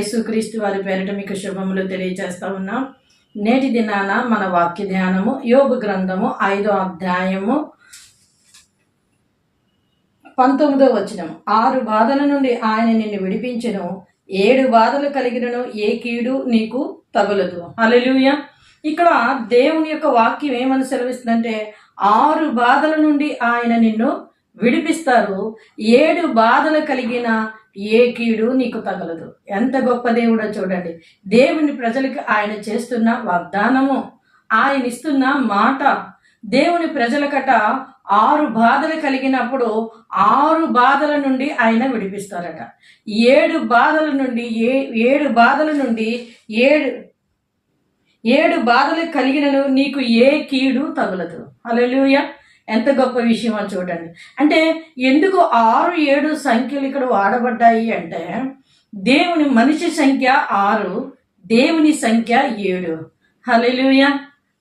యేసుక్రీస్తు వారి పేరిట మీకు శుభములు తెలియజేస్తా ఉన్నాం. నేటి దినాన మన వాక్య ధ్యానము యోగ గ్రంథము ఐదో అధ్యాయము పంతొమ్మిదో వచనం ఆరు బాధల నుండి ఆయన నిన్ను విడిపించను. ఏడు బాధలు కలిగినను ఏ కీడు నీకు తగులదు. హల్లెలూయ. ఇక్కడ దేవుని యొక్క వాక్యం ఏమని సెలవిస్తుందంటే ఆరు బాధల నుండి ఆయన నిన్ను విడిపిస్తారు. ఏడు బాధలు కలిగిన ఏ కీడు నీకు తగలదు. ఎంత గొప్ప దేవుడో చూడండి. దేవుని ప్రజలకు ఆయన చేస్తున్న వాగ్దానము ఆయన ఇస్తున్న మాట. దేవుని ప్రజలకట ఆరు బాధలు కలిగినప్పుడు ఆరు బాధల నుండి ఆయన విడిపిస్తారట. ఏడు బాధల నుండి ఏ ఏడు బాధల నుండి ఏడు ఏడు బాధలు కలిగినను నీకు ఏ కీడు తగులదు. అలలుయా ఎంత గొప్ప విషయమో చూడండి. అంటే ఎందుకు ఆరు ఏడు సంఖ్యలు ఇక్కడ వాడబడ్డాయి అంటే దేవుని మనిషి సంఖ్య ఆరు దేవుని సంఖ్య ఏడు. హలెలుయ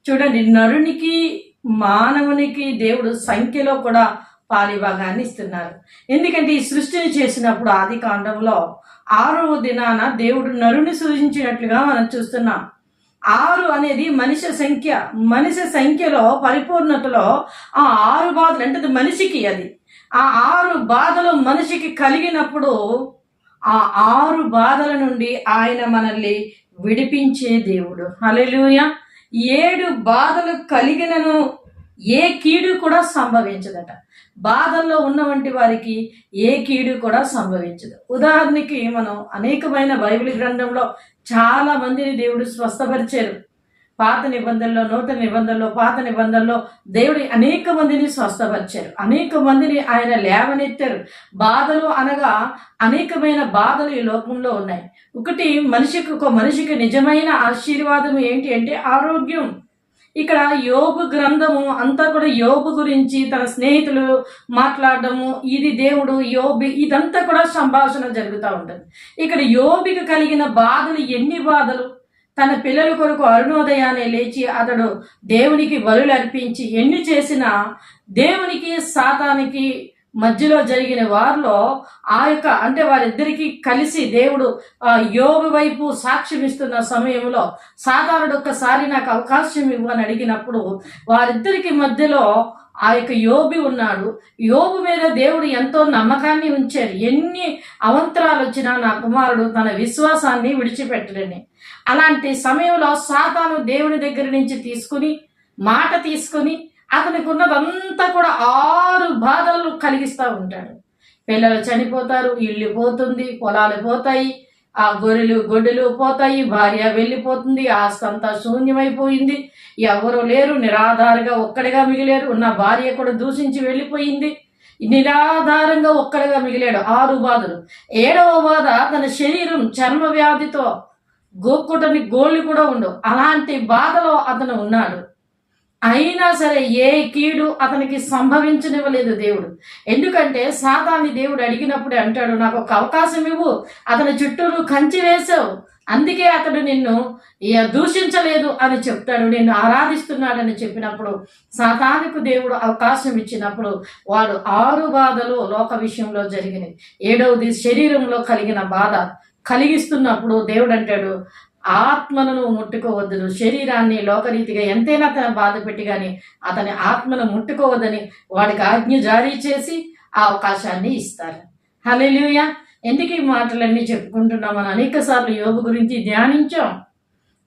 చూడండి నరునికి మానవునికి దేవుడు సంఖ్యలో కూడా పాలిభాగాన్ని ఇస్తున్నారు. ఎందుకంటే ఈ సృష్టిని చేసినప్పుడు ఆది కాండంలో ఆరవ దినాన దేవుడు నరుని సృజించినట్లుగా మనం చూస్తున్నాం. ఆరు అనేది మనిషి సంఖ్య. మనిషి సంఖ్యలో పరిపూర్ణతలో ఆ ఆరు బాధలు అంటే మనిషికి అది. ఆ ఆరు బాధలు మనిషికి కలిగినప్పుడు ఆ ఆరు బాధల నుండి ఆయన మనల్ని విడిపించే దేవుడు. హల్లెలూయా. ఏడు బాధలు కలిగినను ఏ కీడు కూడా సంభవించదట. బాధల్లో ఉన్నవంటి వారికి ఏ కీడు కూడా సంభవించదు. ఉదాహరణకి మనం అనేకమైన బైబిల్ గ్రంథంలో చాలా మందిని దేవుడు స్వస్థపరిచారు. పాత నిబంధనలో నూతన నిబంధనలో పాత నిబంధనలో దేవుడి అనేక మందిని స్వస్థపరిచారు. అనేక మందిని ఆయన లేవనెత్తారు. బాధలు అనగా అనేకమైన బాధలు ఈ లోకంలో ఉన్నాయి. ఒకటి మనిషికి ఒక మనిషికి నిజమైన ఆశీర్వాదం ఏంటి అంటే ఆరోగ్యం. ఇక్కడ యోగు గ్రంథము అంతా కూడా యోగు గురించి తన స్నేహితులు మాట్లాడడము ఇది దేవుడు యోబి ఇదంతా కూడా సంభాషణ జరుగుతూ ఉంటుంది. ఇక్కడ యోబికి కలిగిన బాధలు ఎన్ని బాధలు? తన పిల్లల కొరకు అరుణోదయాన్ని లేచి అతడు దేవునికి బలులు అర్పించి ఎన్ని చేసినా దేవునికి సాతానికి మధ్యలో జరిగిన వారిలో ఆ యొక్క అంటే వారిద్దరికి కలిసి దేవుడు ఆ యోగు వైపు సాక్ష్యం ఇస్తున్న సమయంలో సాధారణ ఒక్కసారి నాకు అవకాశం ఇవ్వని అడిగినప్పుడు వారిద్దరికి మధ్యలో ఆ యొక్క యోబి ఉన్నాడు. యోబు మీద దేవుడు ఎంతో నమ్మకాన్ని ఉంచారు ఎన్ని అవంతరాలు వచ్చినా నా కుమారుడు తన విశ్వాసాన్ని విడిచిపెట్టడని. అలాంటి సమయంలో సాతాను దేవుని దగ్గర నుంచి తీసుకుని మాట తీసుకుని అతనికి ఉన్నదంతా కూడా ఆరు బాధలు కలిగిస్తూ ఉంటాడు. పిల్లలు చనిపోతారు ఇల్లు పోతుంది పొలాలు పోతాయి ఆ గొర్రెలు గొడ్డెలు పోతాయి భార్య వెళ్ళిపోతుంది ఆస్తంతా శూన్యమైపోయింది. ఎవరు లేరు నిరాధారంగా ఒక్కడిగా మిగిలేరు. ఉన్న భార్య కూడా దూషించి వెళ్ళిపోయింది. నిరాధారంగా ఒక్కడిగా మిగిలాడు. ఆరు బాధలు. ఏడవ బాధ తన శరీరం చర్మ వ్యాధితో గోక్కుటని గోళ్ళు కూడా ఉండవు. అలాంటి బాధలో అతను ఉన్నాడు. అయినా సరే ఏ కీడు అతనికి సంభవించనివ్వలేదు దేవుడు. ఎందుకంటే సాతాన్ని దేవుడు అడిగినప్పుడు అంటాడు నాకు ఒక అవకాశం ఇవ్వు అతని చుట్టూరు కంచి వేసావు అందుకే అతడు నిన్ను దూషించలేదు అని చెప్తాడు. నిన్ను ఆరాధిస్తున్నాడని చెప్పినప్పుడు సాతానికి దేవుడు అవకాశం ఇచ్చినప్పుడు వాడు ఆరు బాధలు లోక విషయంలో జరిగినాయి. ఏడవది శరీరంలో కలిగిన బాధ కలిగిస్తున్నప్పుడు దేవుడు అంటాడు ఆత్మను నువ్వు ముట్టుకోవద్దు. శరీరాన్ని లోకరీతిగా ఎంతైనా తన బాధ పెట్టి కానీ అతని ఆత్మను ముట్టుకోవద్దని వాడికి ఆజ్ఞ జారీ చేసి ఆ అవకాశాన్ని ఇస్తారు. హలెలుయ ఎందుకు ఈ మాటలన్నీ చెప్పుకుంటున్నాం మనం అనేక సార్లు యోగ గురించి ధ్యానించాం.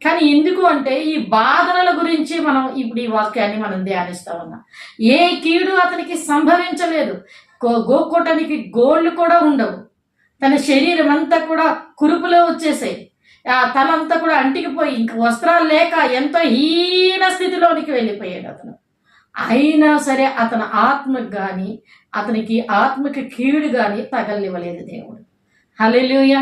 కానీ ఎందుకు అంటే ఈ బాధనల గురించి మనం ఇప్పుడు ఈ వాక్యాన్ని మనం ధ్యానిస్తా ఉన్నాం. ఏ కీడు అతనికి సంభవించలేదు. గోకోటానికి గోళ్ళు కూడా ఉండవు. తన శరీరం అంతా కూడా కురుపులో వచ్చేసాయి. తలంతా కూడా అంటికిపోయి ఇంక వస్త్రాలు లేక ఎంతో హీన స్థితిలోనికి వెళ్ళిపోయాడు అతను. అయినా సరే అతని ఆత్మకు కానీ అతనికి ఆత్మకి కీడు కానీ తగలివ్వలేదు దేవుడు. హలెలుయ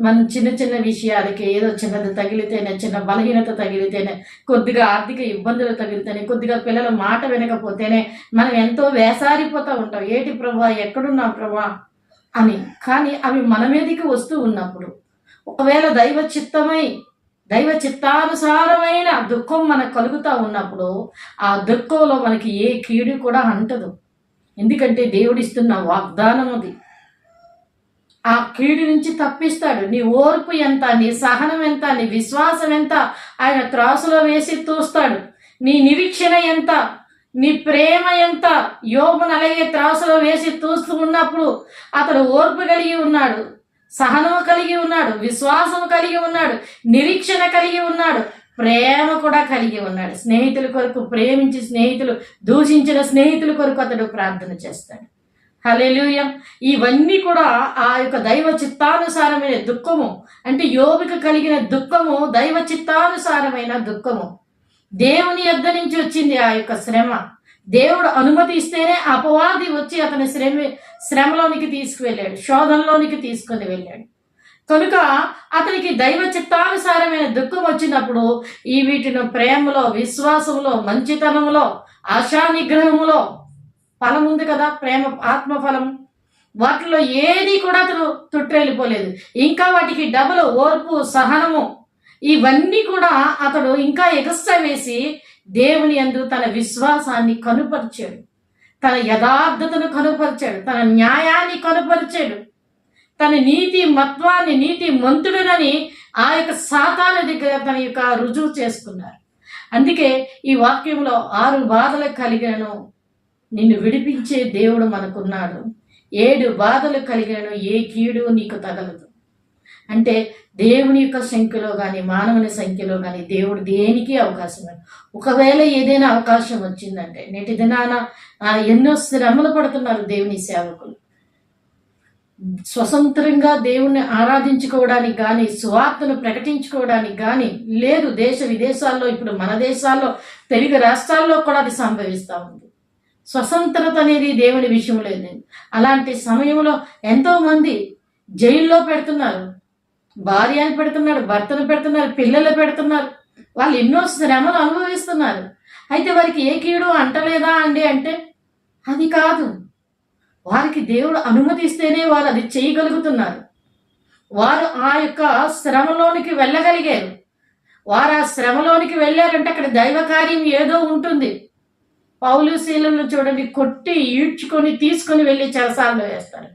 మనం చిన్న చిన్న విషయాలకి ఏదో చిన్నది తగిలితేనే చిన్న బలహీనత తగిలితేనే కొద్దిగా ఆర్థిక ఇబ్బందులు తగిలితేనే కొద్దిగా పిల్లల మాట వినకపోతేనే మనం ఎంతో వేసారిపోతూ ఉంటాం. ఏటి ప్రభా? ఎక్కడున్నా ప్రభా? అని. కానీ అవి మన మీదకి వస్తూ ఉన్నప్పుడు ఒకవేళ దైవ చిత్తమై దైవ చిత్తానుసారమైన దుఃఖం మనకు కలుగుతూ ఉన్నప్పుడు ఆ దుఃఖంలో మనకి ఏ కీడు కూడా అంటదు. ఎందుకంటే దేవుడిస్తున్న వాగ్దానం అది. ఆ కీడు నుంచి తప్పిస్తాడు. నీ ఓర్పు ఎంత నీ సహనం ఎంత నీ విశ్వాసం ఎంత ఆయన త్రాసులో వేసి తూస్తాడు. నీ నిరీక్షణ ఎంత నీ ప్రేమ ఎంత యోగును అలాగే త్రాసులో వేసి తూస్తూ ఉన్నప్పుడు అతడు ఓర్పు కలిగి ఉన్నాడు. సహనం కలిగి ఉన్నాడు విశ్వాసం కలిగి ఉన్నాడు నిరీక్షణ కలిగి ఉన్నాడు ప్రేమ కూడా కలిగి ఉన్నాడు. స్నేహితుల కొరకు ప్రేమించి స్నేహితులు దూషించిన స్నేహితుల కొరకు అతడు ప్రార్థన చేస్తాడు. హలెలుయ ఇవన్నీ కూడా ఆ యొక్క దైవ చిత్తానుసారమైన దుఃఖము. అంటే యోగిక కలిగిన దుఃఖము దైవ చిత్తానుసారమైన దుఃఖము. దేవుని యొద్ద నుంచి వచ్చింది ఆ యొక్క శ్రమ. దేవుడు అనుమతి ఇస్తేనే అపవాది వచ్చి అతని శ్రమ శ్రమలోనికి తీసుకువెళ్ళాడు శోధనలోనికి తీసుకుని వెళ్ళాడు. కనుక అతనికి దైవ చిత్తానుసారమైన దుఃఖం వచ్చినప్పుడు ఈ వీటిని ప్రేమలో విశ్వాసంలో మంచితనంలో ఆశానిగ్రహములో ఫలం ఉంది కదా ప్రేమ ఆత్మఫలం వాటిలో ఏది కూడా అతను తుట్రెళ్ళిపోలేదు ఇంకా వాటికి డబుల్ ఓర్పు సహనము ఇవన్నీ కూడా అతడు ఇంకా ఎగస్ట్రా వేసి దేవుని అందు తన విశ్వాసాన్ని కనుపరిచాడు. తన యథార్థతను కనుపరిచాడు. తన న్యాయాన్ని కనుపరిచాడు. తన నీతి మత్వాన్ని నీతి మంతుడునని ఆ యొక్క సాతాను దగ్గర తన యొక్క రుజువు చేసుకున్నారు. అందుకే ఈ వాక్యంలో ఆరు బాధలు కలిగాను. నిన్ను విడిపించే దేవుడు మనకున్నాడు. ఏడు బాధలు కలిగాను. ఏ కీడు నీకు తగలదు. అంటే దేవుని యొక్క సంఖ్యలో కానీ మానవుని సంఖ్యలో కానీ దేవుడు దేనికి అవకాశం లేదు ఒకవేళ ఏదైనా అవకాశం వచ్చిందంటే నేటి దినాన ఎన్నో శ్రమలు పడుతున్నారు దేవుని సేవకులు. స్వతంత్రంగా దేవుణ్ణి ఆరాధించుకోవడానికి కానీ సువార్తను ప్రకటించుకోవడానికి కానీ లేదు దేశ విదేశాల్లో ఇప్పుడు మన దేశాల్లో తెలుగు రాష్ట్రాల్లో కూడా అది సంభవిస్తూ ఉంది. స్వతంత్రత అనేది దేవుని విషయం లేదు అలాంటి సమయంలో ఎంతోమంది జైల్లో పెడుతున్నారు. భార్యని పెడుతున్నారు భర్తను పెడుతున్నారు పిల్లలు పెడుతున్నారు. వాళ్ళు ఎన్నో శ్రమలు అనుభవిస్తున్నారు. అయితే వారికి ఏ కీడు అంటలేదా అండి అంటే అది కాదు. వారికి దేవుడు అనుమతిస్తేనే వారు అది చేయగలుగుతున్నారు. వారు ఆ యొక్క శ్రమలోనికి వెళ్ళగలిగారు. వారు ఆ శ్రమలోనికి వెళ్ళారంటే అక్కడ దైవ కార్యం ఏదో ఉంటుంది. పౌలు శీలను చూడండి కొట్టి ఈడ్చుకొని తీసుకొని వెళ్ళి చెరసాలలో వేస్తారు.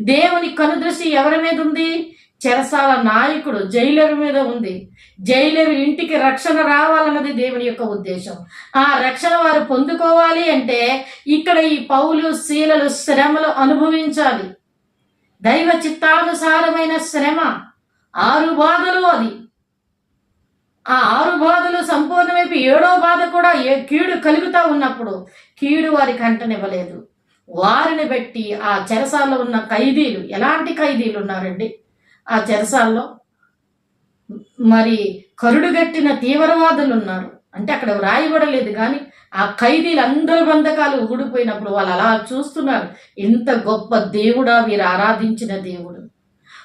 దేవుని కనుదృష్టి ఎవరి మీద ఉంది? చెరసాల నాయకుడు జైలర్ మీద ఉంది. జైలర్ ఇంటికి రక్షణ రావాలన్నది దేవుని యొక్క ఉద్దేశం. ఆ రక్షణ వారు పొందుకోవాలి అంటే ఇక్కడ ఈ పౌలు శీలలు శ్రమలు అనుభవించాలి. దైవ చిత్తానుసారమైన శ్రమ ఆరు బాధలు అది. ఆ ఆరు బాధలు సంపూర్ణమైపు ఏడో బాధ కూడా ఏ కీడు కలుగుతా ఉన్నప్పుడు కీడు వారి కంటనివ్వలేదు. వారిని బట్టి ఆ చెరసాలలో ఉన్న ఖైదీలు ఎలాంటి ఖైదీలు ఉన్నారండి? ఆ చెరసాల్లో మరి కరుడుగట్టిన తీవ్రవాదులు ఉన్నారు అంటే అక్కడ వ్రాయబడలేదు కానీ ఆ ఖైదీలు అందరి బంధకాలు ఊడిపోయినప్పుడు వాళ్ళు అలా చూస్తున్నారు. ఇంత గొప్ప దేవుడా వీరు ఆరాధించిన దేవుడు.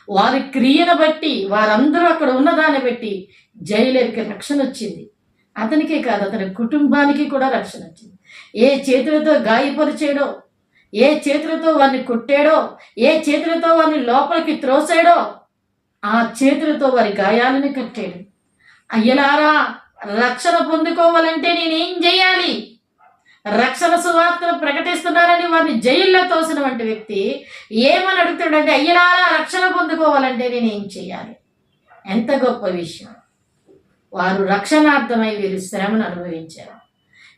వారి క్రియను బట్టి వారందరూ అక్కడ ఉన్నదాన్ని బట్టి జైలర్కి రక్షణ వచ్చింది. అతనికే కాదు అతని కుటుంబానికి కూడా రక్షణ వచ్చింది. ఏ చేతులతో గాయపరిచాడో ఏ చేతులతో వారిని కొట్టాడో ఏ చేతులతో వారిని లోపలికి త్రోసాడో ఆ చేతులతో వారి గాయాలను కట్టాడు. అయ్యలారా రక్షణ పొందుకోవాలంటే నేనేం చేయాలి? రక్షణ సువార్తను ప్రకటిస్తున్నారని వారిని జైల్లో తోసిన వంటి వ్యక్తి ఏమని అడుగుతాడంటే అయ్యలారా రక్షణ పొందుకోవాలంటే నేనేం చేయాలి? ఎంత గొప్ప విషయం. వారు రక్షణార్థమై వీరు శ్రమను అనుభవించారు.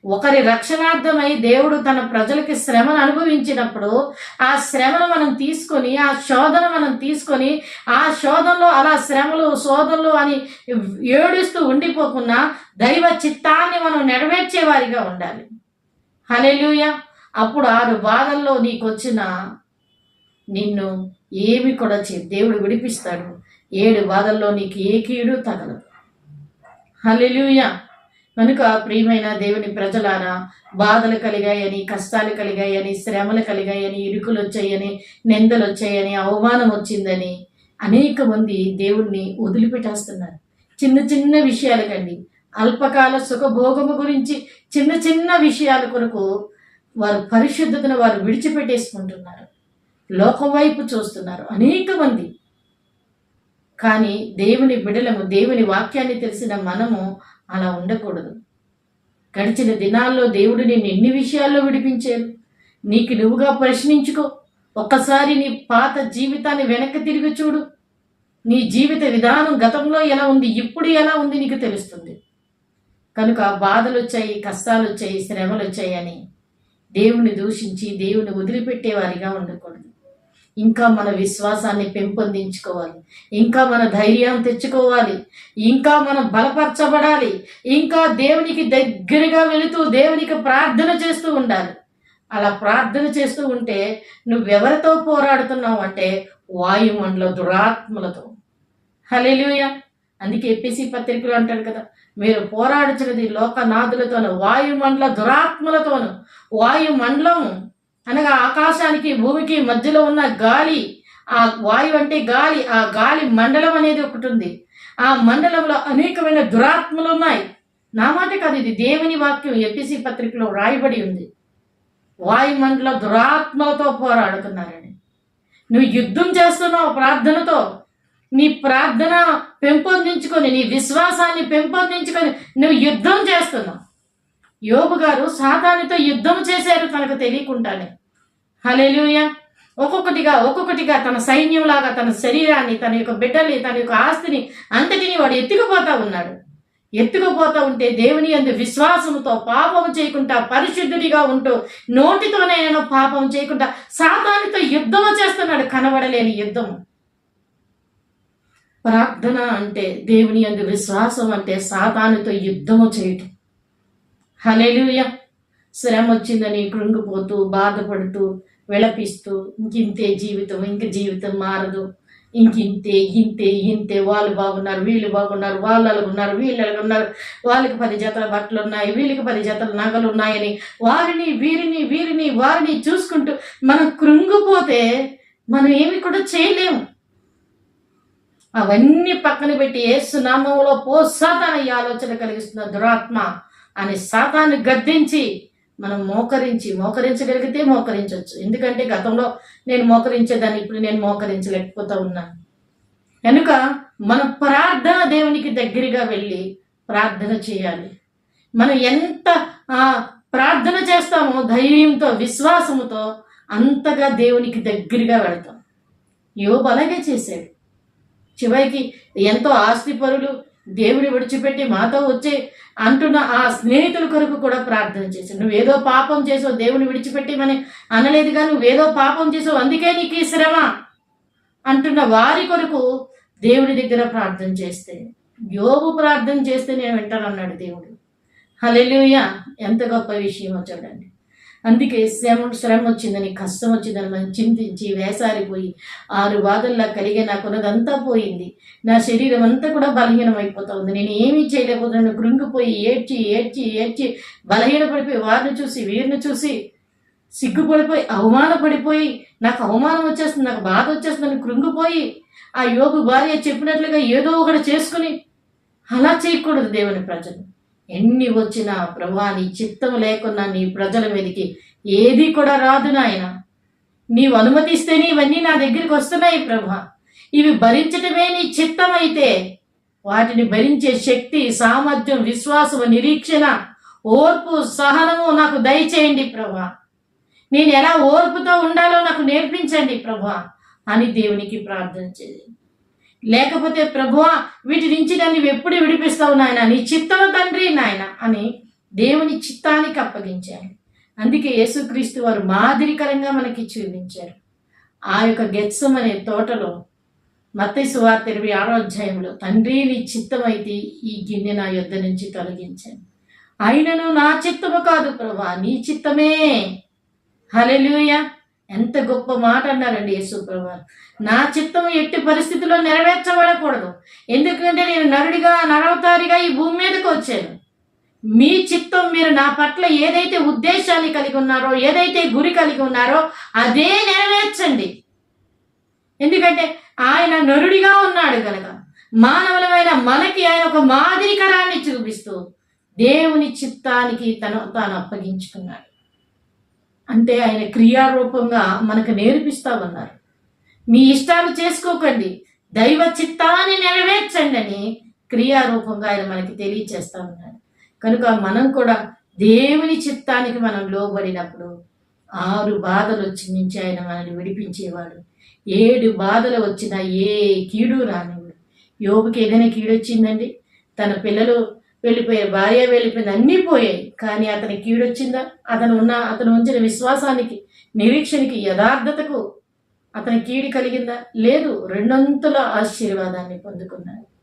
ఒకరి రక్షణార్థమై దేవుడు తన ప్రజలకి శ్రమను అనుభవించినప్పుడు ఆ శ్రమను మనం తీసుకొని ఆ శోధన మనం తీసుకొని ఆ శోధనలో అలా శ్రమలు శోధనలు అని ఏడుస్తూ ఉండిపోకుండా దైవ చిత్తాన్ని మనం నెరవేర్చే వారిగా ఉండాలి. హలెలుయ అప్పుడు ఆరు బాధల్లో నీకు వచ్చిన నిన్ను ఏమి కూడా చే దేవుడు విడిపిస్తాడు. ఏడు బాధల్లో నీకు ఏ కీడు తగలదు. హలెలుయా కనుక ప్రియమైన దేవుని ప్రజలారా బాధలు కలిగాయని కష్టాలు కలిగాయని శ్రమలు కలిగాయని ఇరుకులు వచ్చాయని నిందలు వచ్చాయని అవమానం వచ్చిందని అనేక మంది దేవుణ్ణి వదిలిపెట్టేస్తున్నారు. చిన్న చిన్న విషయాలకండి అల్పకాల సుఖభోగము గురించి చిన్న చిన్న విషయాల కొరకు వారు పరిశుద్ధతను వారు విడిచిపెట్టేసుకుంటున్నారు. లోకం వైపు చూస్తున్నారు అనేక మంది. కానీ దేవుని బిడలము దేవుని వాక్యాన్ని తెలిసిన మనము అలా ఉండకూడదు. గడిచిన దినాల్లో దేవుడు నిన్ను ఎన్ని విషయాల్లో విడిపించారు? నీకు నువ్వుగా ప్రశ్నించుకో. ఒక్కసారి నీ పాత జీవితాన్ని వెనక్కి తిరిగి చూడు. నీ జీవిత విధానం గతంలో ఎలా ఉంది ఇప్పుడు ఎలా ఉంది నీకు తెలుస్తుంది. కనుక బాధలు వచ్చాయి కష్టాలు వచ్చాయి శ్రమలు వచ్చాయి అని దేవుని దూషించి దేవుని వదిలిపెట్టేవారిగా ఉండకూడదు. ఇంకా మన విశ్వాసాన్ని పెంపొందించుకోవాలి. ఇంకా మన ధైర్యం తెచ్చుకోవాలి. ఇంకా మనం బలపరచబడాలి. ఇంకా దేవునికి దగ్గరగా వెళుతూ దేవునికి ప్రార్థన చేస్తూ ఉండాలి. అలా ప్రార్థన చేస్తూ ఉంటే నువ్వెవరితో పోరాడుతున్నావు అంటే వాయుమండల దురాత్మలతో. హలేలుయ అందుకే ఎపిసి పత్రికలు అంటాడు కదా మీరు పోరాడుచున్నది లోకనాథులతోను వాయుమండల దురాత్మలతోను. వాయుమండలం అనగా ఆకాశానికి భూమికి మధ్యలో ఉన్న గాలి ఆ వాయువు అంటే గాలి ఆ గాలి మండలం అనేది ఒకటి ఉంది. ఆ మండలంలో అనేకమైన దురాత్మలు ఉన్నాయి. నా మాట కాదు ఇది దేవుని వాక్యం ఎపిసి పత్రికలో రాయబడి ఉంది. వాయుమండల దురాత్మలతో పోరాడుతున్నారని. నువ్వు యుద్ధం చేస్తున్నావు ప్రార్థనతో. నీ ప్రార్థన పెంపొందించుకొని నీ విశ్వాసాన్ని పెంపొందించుకొని నువ్వు యుద్ధం చేస్తున్నావు. యోబు గారు సాతానితో యుద్ధం చేశారు తనకు తెలియకుండానే. హలేలుయ ఒక్కొక్కటిగా ఒక్కొక్కటిగా తన సైన్యంలాగా తన శరీరాన్ని తన యొక్క బిడ్డల్ని తన యొక్క ఆస్తిని అంతటిని వాడు ఎత్తుకుపోతా ఉన్నాడు. ఎత్తుకుపోతా ఉంటే దేవుని అందు విశ్వాసంతో పాపం చేయకుండా పరిశుద్ధుడిగా ఉంటూ నోటితోనే పాపం చేయకుండా సాతానితో యుద్ధము చేస్తున్నాడు కనబడలేని యుద్ధము. ప్రార్థన అంటే దేవుని అందు విశ్వాసం అంటే సాతానితో యుద్ధము చేయటం. హలేలుయ శ్రమ వచ్చిందని కృంగిపోతూ బాధపడుతూ విలపిస్తూ ఇంకింతే జీవితం ఇంక జీవితం మారదు. ఇంకింతే ఇంతే ఇంతే వాళ్ళు బాగున్నారు వీళ్ళు బాగున్నారు వాళ్ళు ఉన్నారు వీళ్ళు ఉన్నారు వాళ్ళకి పది జతల బట్టలు ఉన్నాయి వీళ్ళకి పది జతల నగలు ఉన్నాయని వారిని వీరిని వీరిని వారిని చూసుకుంటూ మనం కృంగిపోతే మనం ఏమి కూడా చేయలేము. అవన్నీ పక్కన పెట్టి ఏసునామంలో పోసాదన ఈ ఆలోచన కలిగిస్తున్న దురాత్మ అనే సాతాన్ని గద్దించి మనం మోకరించి మోకరించగలిగితే మోకరించవచ్చు. ఎందుకంటే గతంలో నేను మోకరించేదాన్ని ఇప్పుడు నేను మోకరించలేకపోతా ఉన్నాను కనుక మనం ప్రార్థన దేవునికి దగ్గరగా వెళ్ళి ప్రార్థన చేయాలి. మనం ఎంత ప్రార్థన చేస్తామో ధైర్యంతో విశ్వాసముతో అంతగా దేవునికి దగ్గరగా వెళతాం. యోబు అలాగే చేశాడు. చివరికి ఎంతో ఆస్తిపరులు దేవుని విడిచిపెట్టి మాతో వచ్చే అంటున్న ఆ స్నేహితుల కొరకు కూడా ప్రార్థన చేశావు నువ్వేదో పాపం చేసావు దేవుని విడిచిపెట్టి మన అనలేదుగా నువ్వేదో పాపం చేసావు అందుకే నీకు ఈ శ్రమ అంటున్న వారి కొరకు దేవుని దగ్గర ప్రార్థన చేస్తే యోగు ప్రార్థన చేస్తే నేను వింటానన్నాడు దేవుడు. హలెలుయ ఎంత గొప్ప విషయమో చూడండి. అందుకే శ్రమ శ్రమ వచ్చిందని కష్టం వచ్చిందని మనం చింతించి వేసారిపోయి ఆరు బాధల్లా కలిగే నాకున్నదంతా పోయింది. నా శరీరం అంతా కూడా బలహీనం అయిపోతా ఉంది నేను ఏమీ చేయలేకపోతున్నాను. కృంగిపోయి ఏడ్చి ఏడ్చి ఏడ్చి బలహీనపడిపోయి వారిని చూసి వీరిని చూసి సిగ్గుపడిపోయి అవమానపడిపోయి నాకు అవమానం వచ్చేస్తుంది నాకు బాధ వచ్చేస్తుందని కృంగిపోయి ఆ యోగు భార్య చెప్పినట్లుగా ఏదో ఒకటి చేసుకుని అలా చేయకూడదు దేవుని ప్రజలు. ఎన్ని వచ్చినా ప్రభా నీ చిత్తం లేకున్నా నీ ప్రజల మీదకి ఏది కూడా రాదు నాయన. నీవు అనుమతిస్తేనే ఇవన్నీ నా దగ్గరికి వస్తున్నాయి ప్రభా. ఇవి భరించటమే నీ చిత్తం అయితే వాటిని భరించే శక్తి సామర్థ్యం విశ్వాసము నిరీక్షణ ఓర్పు సహనము నాకు దయచేయండి ప్రభా. నేను ఎలా ఓర్పుతో ఉండాలో నాకు నేర్పించండి ప్రభా అని దేవునికి ప్రార్థన చేయండి. లేకపోతే ప్రభువా వీటి నుంచి నన్ను ఎప్పుడు విడిపిస్తావు నాయన? నీ చిత్తము తండ్రి నాయన అని దేవుని చిత్తానికి అప్పగించారు అందుకే యేసుక్రీస్తు వారు మాదిరికరంగా మనకి చూపించారు. ఆ యొక్క గెత్సం అనే తోటలో మత్తైసు వార్త ఇరవై ఆరో అధ్యాయంలో తండ్రి నీ చిత్తమైతే ఈ గిన్నె నా యొద్ద నుంచి తొలగించాను అయినను నా చిత్తము కాదు ప్రభా నీ చిత్తమే. హలెలుయా ఎంత గొప్ప మాట అన్నారండి యేసుప్రభు నా చిత్తం ఎట్టి పరిస్థితుల్లో నెరవేర్చబడకూడదు. ఎందుకంటే నేను నరుడిగా నరవతారిగా ఈ భూమి మీదకి వచ్చాను. మీ చిత్తం మీరు నా పట్ల ఏదైతే ఉద్దేశాన్ని కలిగి ఉన్నారో ఏదైతే గురి కలిగి ఉన్నారో అదే నెరవేర్చండి. ఎందుకంటే ఆయన నరుడిగా ఉన్నాడు కనుక మానవులమైన మనకి ఆయన ఒక మాదిరికరాన్ని చూపిస్తూ దేవుని చిత్తానికి తను తాను అప్పగించుకున్నాడు. అంటే ఆయన క్రియారూపంగా మనకు నేర్పిస్తా ఉన్నారు మీ ఇష్టాలు చేసుకోకండి. దైవ చిత్తాన్ని నెరవేర్చండి అని క్రియారూపంగా ఆయన మనకి తెలియచేస్తా ఉన్నారు కనుక మనం కూడా దేవుని చిత్తానికి మనం లోబడినప్పుడు ఆరు బాధలు వచ్చి నుంచి ఆయన మనల్ని విడిపించేవాడు. ఏడు బాధలు వచ్చినా ఏ కీడు రానివాడు యోగుకి ఏదైనా కీడు వచ్చిందండి తన పిల్లలు వెళ్ళిపోయే భార్య వెళ్ళిపోయింది అన్నీ పోయాయి. కానీ అతని కీడొచ్చిందా? అతను ఉన్న అతను ఉంచిన విశ్వాసానికి నిరీక్షణకి యథార్థతకు అతని కీడు కలిగిందా? లేదు. రెండొంతుల ఆశీర్వాదాన్ని పొందుకున్నాడు.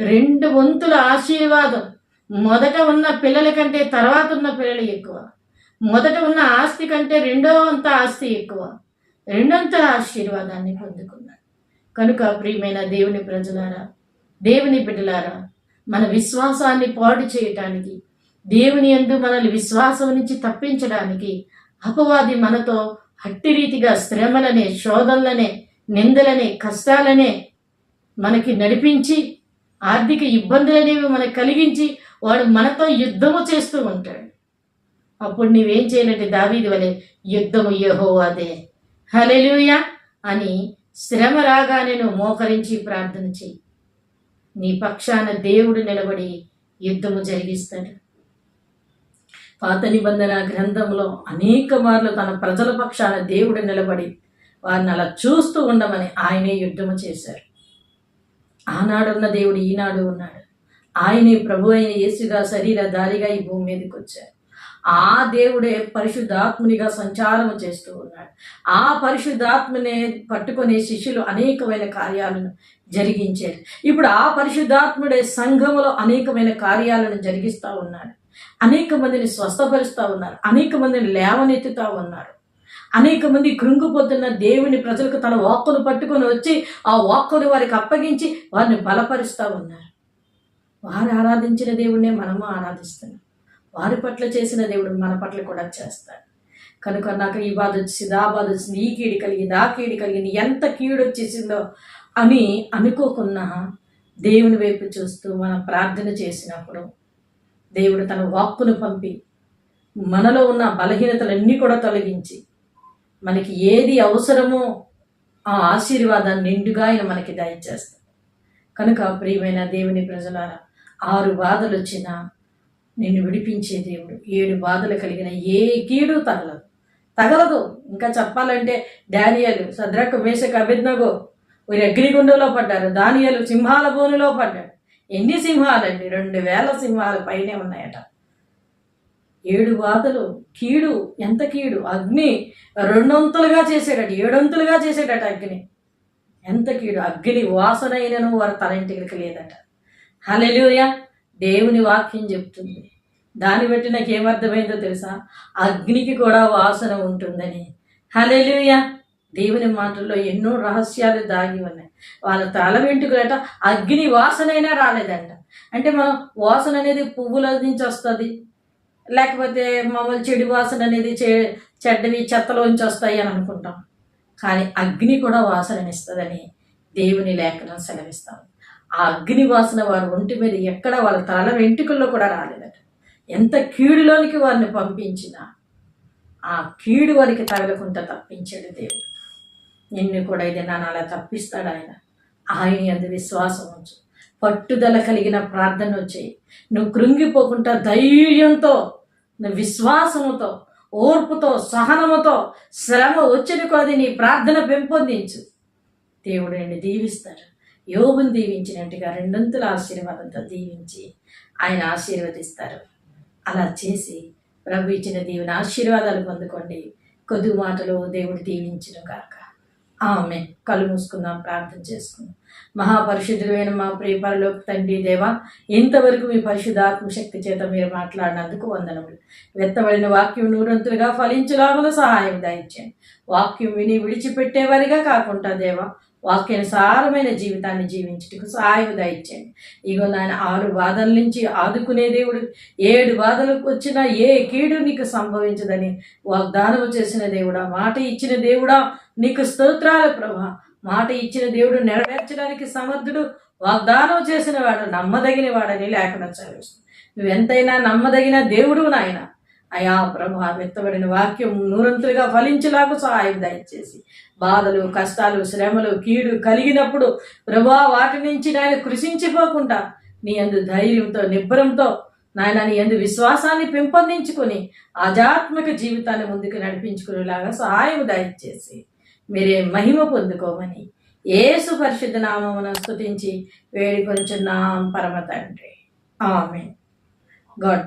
రెండు వంతుల ఆశీర్వాదం. మొదట ఉన్న పిల్లల కంటే తర్వాత ఉన్న పిల్లలు ఎక్కువ. మొదట ఉన్న ఆస్తి కంటే రెండో అంత ఆస్తి ఎక్కువ. రెండొంతుల ఆశీర్వాదాన్ని పొందుకున్నాడు. కనుక ప్రియమైన దేవుని ప్రజలారా దేవుని బిడ్డలారా మన విశ్వాసాన్ని పాడు చేయటానికి దేవుని ఎందు మనల్ని విశ్వాసం నుంచి తప్పించడానికి అపవాది మనతో హట్టి రీతిగా శ్రమలనే శోధనలనే నిందలనే కష్టాలనే మనకి నడిపించి ఆర్థిక ఇబ్బందులనేవి మనకు కలిగించి వాడు మనతో యుద్ధము చేస్తూ ఉంటాడు. అప్పుడు నీవేం చేయాలంటే దావీది వలె యుద్ధము యహో అదే హలెలుయా అని శ్రమ రాగానే నువ్వు మోకరించి ప్రార్థన చెయ్యి. నీ పక్షాన దేవుడు నిలబడి యుద్ధము జరిగిస్తాడు. పాత నిబంధన గ్రంథంలో అనేక మార్లు తన ప్రజల పక్షాన దేవుడు నిలబడి వారిని అలా చూస్తూ ఉండమని ఆయనే యుద్ధము చేశారు ఆనాడున్న దేవుడు ఈనాడు ఉన్నాడు. ఆయనే ప్రభు అయిన యేసుగా శరీరధారిగా ఈ భూమి మీదకి వచ్చారు ఆ దేవుడే పరిశుద్ధాత్మునిగా సంచారం చేస్తూ ఉన్నాడు. ఆ పరిశుద్ధాత్మనే పట్టుకునే శిష్యులు అనేకమైన కార్యాలను జరిగించారు. ఇప్పుడు ఆ పరిశుద్ధాత్ముడే సంఘములో అనేకమైన కార్యాలను జరిగిస్తూ ఉన్నాడు. అనేక మందిని స్వస్థపరుస్తూ ఉన్నారు. అనేక మందిని లేవనెత్తుతూ ఉన్నారు. అనేక మంది కృంగిపోతున్న దేవుని ప్రజలకు తన వాక్కును పట్టుకొని వచ్చి ఆ వాక్కును వారికి అప్పగించి వారిని బలపరుస్తూ ఉన్నారు. వారు ఆరాధించిన దేవుడినే మనము ఆరాధిస్తున్నాం. వారి పట్ల చేసిన దేవుడు మన పట్ల కూడా చేస్తాడు. కనుక నాకు ఈ బాధ వచ్చింది ఆ బాధ వచ్చింది ఈ కీడు కలిగింది ఆ కీడు కలిగింది ఎంత కీడు వచ్చేసిందో అని అనుకోకున్నా దేవుని వైపు చూస్తూ మనం ప్రార్థన చేసినప్పుడు దేవుడు తన వాక్కును పంపి మనలో ఉన్న బలహీనతలన్నీ కూడా తొలగించి మనకి ఏది అవసరమో ఆ ఆశీర్వాదాన్ని నిండుగా ఆయన మనకి దయచేస్తాడు. కనుక ప్రియమైన దేవుని ప్రజలారా ఆరు బాధలు వచ్చినా నిన్ను విడిపించే దేవుడు. ఏడు బాధలు కలిగిన ఏ కీడు తగలదు. తగలదు. ఇంకా చెప్పాలంటే డానియలు సద్రక మేషక అభిజ్ఞగో వీరు అగ్నిగుండంలో పడ్డారు. దానియలు సింహాల భూమిలో పడ్డాడు ఎన్ని సింహాలండి? రెండు వేల సింహాలు పైనే ఉన్నాయట. ఏడు బాధలు కీడు ఎంత కీడు? అగ్ని రెండొంతులుగా చేసేటట్టు ఏడొంతులుగా చేసేటట అగ్ని. ఎంత కీడు? అగ్ని వాసనైనను వారి తలంటికి లేదట. హలెలుయ దేవుని వాక్యం చెప్తుంది. దాన్ని బట్టి నాకు ఏమర్థమైందో తెలుసా? అగ్నికి కూడా వాసన ఉంటుందని. హలెలుయ దేవుని మాటల్లో ఎన్నో రహస్యాలు దాగి ఉన్నాయి. వాళ్ళ తల వెంటుకలట అగ్ని వాసనైనా రాలేదంట. అంటే మనం వాసన అనేది పువ్వుల నుంచి వస్తుంది. లేకపోతే మామూలు చెడు వాసన అనేది చె చెడ్డవి చెత్తలోంచి వస్తాయి అని అనుకుంటాం. కానీ అగ్ని కూడా వాసననిస్తుందని దేవుని లేఖనం సెలవిస్తాం. ఆ అగ్ని వాసన వారి ఒంటి మీద ఎక్కడ వాళ్ళ తల వెంట్రుకల్లో కూడా రాలేదట. ఎంత కీడులోనికి వారిని పంపించినా ఆ కీడు వారికి తగలకుండా తప్పించాడు దేవుడు. నిన్ను కూడా ఇది నన్ను అలా తప్పిస్తాడు ఆయన. ఆయన అందు విశ్వాసం ఉంచు. పట్టుదల కలిగిన ప్రార్థన వచ్చేయి నువ్వు కృంగిపోకుండా ధైర్యంతో నువ్వు విశ్వాసముతో ఓర్పుతో సహనముతో శ్రమ వచ్చిన కొద్ది నీ ప్రార్థన పెంపొందించు. దేవుడు నిన్ను దీవిస్తాడు. యోగుని దీవించినట్టుగా రెండొంతుల ఆశీర్వాదంతో దీవించి ఆయన ఆశీర్వదిస్తారు. అలా చేసి ప్రభు ఇచ్చిన దేవుని ఆశీర్వాదాలు పొందుకోండి. కొద్ది మాటలు దేవుడు దీవించిన కాక ఆమె కళ్ళు మూసుకుందాం ప్రార్థన చేసుకుందాం. మహాపరిశుద్ధులైన మా ప్రియ తండ్రి దేవా ఇంతవరకు మీ పరిశుద్ధాత్మ శక్తి చేత మీరు మాట్లాడినందుకు వందనములు. వెత్తబడిన వాక్యం నూరంతులుగా ఫలించులాగున సహాయం దయచేయండి. వాక్యం విని విడిచిపెట్టేవారిగా కాకుండా దేవా వాక్యానుసారమైన జీవితాన్ని జీవించుటకు సహాయం దయచేయండి. ఇగో నాయన ఆరు బాధల నుంచి ఆదుకునే దేవుడు ఏడు బాధలకు వచ్చినా ఏ కీడు నీకు సంభవించదని వాగ్దానము చేసిన దేవుడా మాట ఇచ్చిన దేవుడా నీకు స్తోత్రాలు ప్రభా. మాట ఇచ్చిన దేవుడు నెరవేర్చడానికి సమర్థుడు వాగ్దానం చేసిన వాడు నమ్మదగిన వాడని లేకుండా చదివిస్తుంది. నువ్వెంతైనా నమ్మదగిన దేవుడు నాయన. అయా ప్రభా వెత్తబడిన వాక్యం నూరంతులుగా ఫలించేలాగా సహాయం దయచేసి. బాధలు కష్టాలు శ్రమలు కీడు కలిగినప్పుడు ప్రభా వాటి నుంచి నాయన కృషించిపోకుండా నీ అందు ధైర్యంతో నిబ్బరంతో నాయన నీ అందు విశ్వాసాన్ని పెంపొందించుకొని ఆధ్యాత్మిక జీవితాన్ని ముందుకు నడిపించుకునేలాగా సహాయం దయచేసి. మీరే మహిమ పొందుకోమని ఏసు పరిశుద్ధ నామమున స్థుతించి వేడి కొంచున్నాం పరమ తండ్రి. ఆమె గాడ్